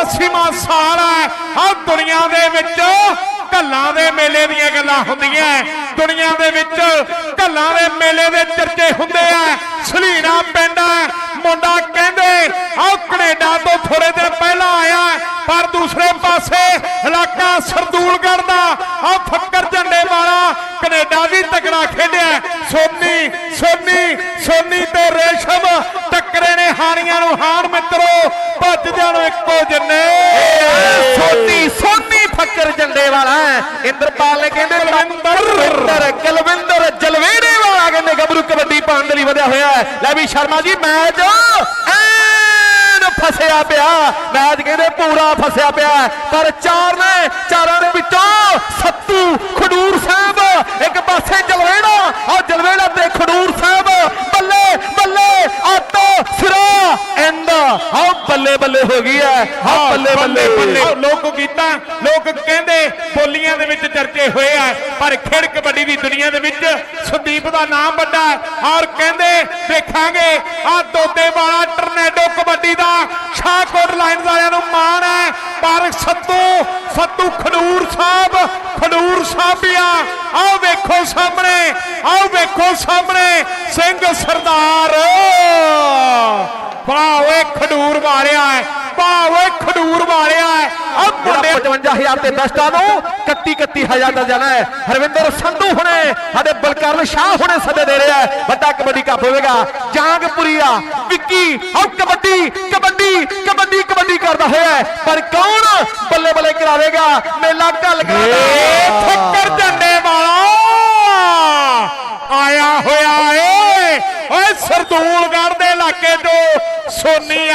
84ਵਾਂ ਸਾਲ ਹੈ। ਆ ਦੁਨੀਆ ਦੇ ਵਿੱਚ ਕੱਲਾਂ ਦੇ ਮੇਲੇ ਦੀਆਂ ਗੱਲਾਂ ਹੁੰਦੀਆਂ ਦੁਨੀਆ ਦੇ ਵਿੱਚ ਕੱਲਾਂ ਦੇ ਮੇਲੇ ਦੇ ਚਰਚੇ ਹੁੰਦੇ ਆ ਸਲੀਣਾ ਪਿੰਡ ਮੁੰਡਾ ਕਹਿੰਦੇ, ਆਹ ਕੈਨੇਡਾ ਤੋਂ ਥੋੜੇ ਦਿਨ ਪਹਿਲਾਂ ਆਇਆ ਪਰ ਦੂਸਰੇ ਪਾਸੇ ਇਲਾਕਾ ਸਰਦੂਲਗੜ੍ਹ ਦਾ। ਆਹ ਫੱਕਰ ਝੰਡੇ ਵਾਲਾ ਕੈਨੇਡਾ ਵੀ ਤਕੜਾ ਖੇਡਿਆ ਸੋਨੀ ਸੋਨੀ ਸੋਨੀ ਤੇ ਰੇਸ਼ਮ ਟੱਕਰੇ ਨੇ ਹਾਣੀਆਂ ਨੂੰ। ਹਾਣ ਮਿੱਤਰੋ ਜਿੰਨੇ ਸੋਨੀ ਸੋਨੀ ਫੱਕਰ ਝੰਡੇ ਵਾਲਾ। ਇੰਦਰਪਾਲ ਨੇ ਕਹਿੰਦੇ ਕੁਲਵਿੰਦਰ ਕੁਲਵਿੰਦਰ ਜਲਵੇੜੇ ਵਾਲਾ ਕਹਿੰਦੇ ਗੱਭਰੂ ਕਬੱਡੀ ਪਾਉਣ ਦੇ ਲਈ ਵਧਿਆ ਹੋਇਆ ਲੈ ਵੀ ਸ਼ਰਮਾ ਜੀ ਮੈਚ ਫਸਿਆ ਪਿਆ ਮੈਚ ਕਹਿੰਦੇ ਪੂਰਾ ਫਸਿਆ ਪਿਆ। ਪਰ ਚਾਰ ਨੇ ਚਾਰਾਂ ਦੇ ਵਿੱਚੋਂ ਸੱਤੂ ਖਡੂਰ ਸਾਹਿਬ ਇੱਕ ਪਾਸੇ ਜਲਵੇੜਾ ਆ ਜਲਵੇੜਾ ਤੇ ਖਡੂਰ ਸਾਹਿਬ ਬੱਲੇ ਬੱਲੇ ਆਟੋ ਸਿਰਾ ਐਂਡ ਆ ਬੱਲੇ ਬੱਲੇ ਹੋ ਗਈ ਹੈ। ਆ ਬੱਲੇ ਬੱਲੇ ਬੱਲੇ ਲੋਕ ਗੀਤਾਂ ਲੋਕ ਕਹਿੰਦੇ ਬੋਲੀਆਂ ਦੇ ਵਿੱਚ ਚਰਚੇ ਹੋਏ ਆ ਪਰ ਖੇਡ ਕਬੱਡੀ ਦੀ ਦੁਨੀਆ ਦੇ ਵਿੱਚ ਸੰਦੀਪ ਦਾ ਨਾਮ ਵੱਡਾ ਹੈ। ਔਰ ਕਹਿੰਦੇ ਦੇਖਾਂਗੇ ਆ ਦੋਦੇ ਵਾਲਾ ਟਰਨੈਡੋ ਕਬੱਡੀ ਦਾ ਸ਼ਾਹਕੋਟ ਲਾਈਨਜ਼ ਵਾਲਿਆਂ ਨੂੰ ਮਾਣ ਹੈ। ਪਰ ਸੱਤੂ ਸੱਤੂ ਖਡੂਰ ਸਾਹਿਬ ਖਡੂਰ ਸਾਹਿਬੀਆ ਆਓ ਵੇਖੋ ਸਾਹਮਣੇ ਆਓ ਵੇਖੋ ਸਾਹਮਣੇ ਸਿੰਘ ਸਰਦਾਰ। ਵਾਹ ਓਏ ਖਡੂਰ ਵਾਲਿਆ ਬਾਬਾ ਓਏ ਖਡੂਰ ਵਾਲਿਆ ਆ ਮੁੰਡੇ 55000 ਤੇ ਦਸਤਾ ਨੂੰ 31 31000 ਦਾ ਜਾਣਾ ਹੈ। ਹਰਵਿੰਦਰ ਸੰਧੂ ਹੁਣੇ ਸਾਡੇ ਬਲਕਰਨ ਸ਼ਾਹ ਹੁਣੇ ਸੱਦੇ ਦੇ ਰਿਹਾ ਵੱਡਾ ਕਬੱਡੀ ਕੱਪ ਹੋਵੇਗਾ। ਜਾਂਗਪੁਰੀਆ ਵਿੱਕੀ ਹਉ ਕਬੱਡੀ ਕਬੱਡੀ ਕਬੱਡੀ ਕਬੱਡੀ ਕਰਦਾ ਹੋਇਆ ਪਰ ਕੌਣ ਬੱਲੇ ਬੱਲੇ ਕਰਾਵੇਗਾ? ਮੇਲਾ ਢਲ ਕਰਾਦਾ ਠੱਕਰ ਝੰਡੇ ਵਾਲਾ ਆਇਆ ਹੋਇਆ ਏ। ਓਏ ਸਰਦੂਲਗੜ੍ਹ ਦੇ ਇਲਾਕੇ ਤੋਂ ਸੋਨੀ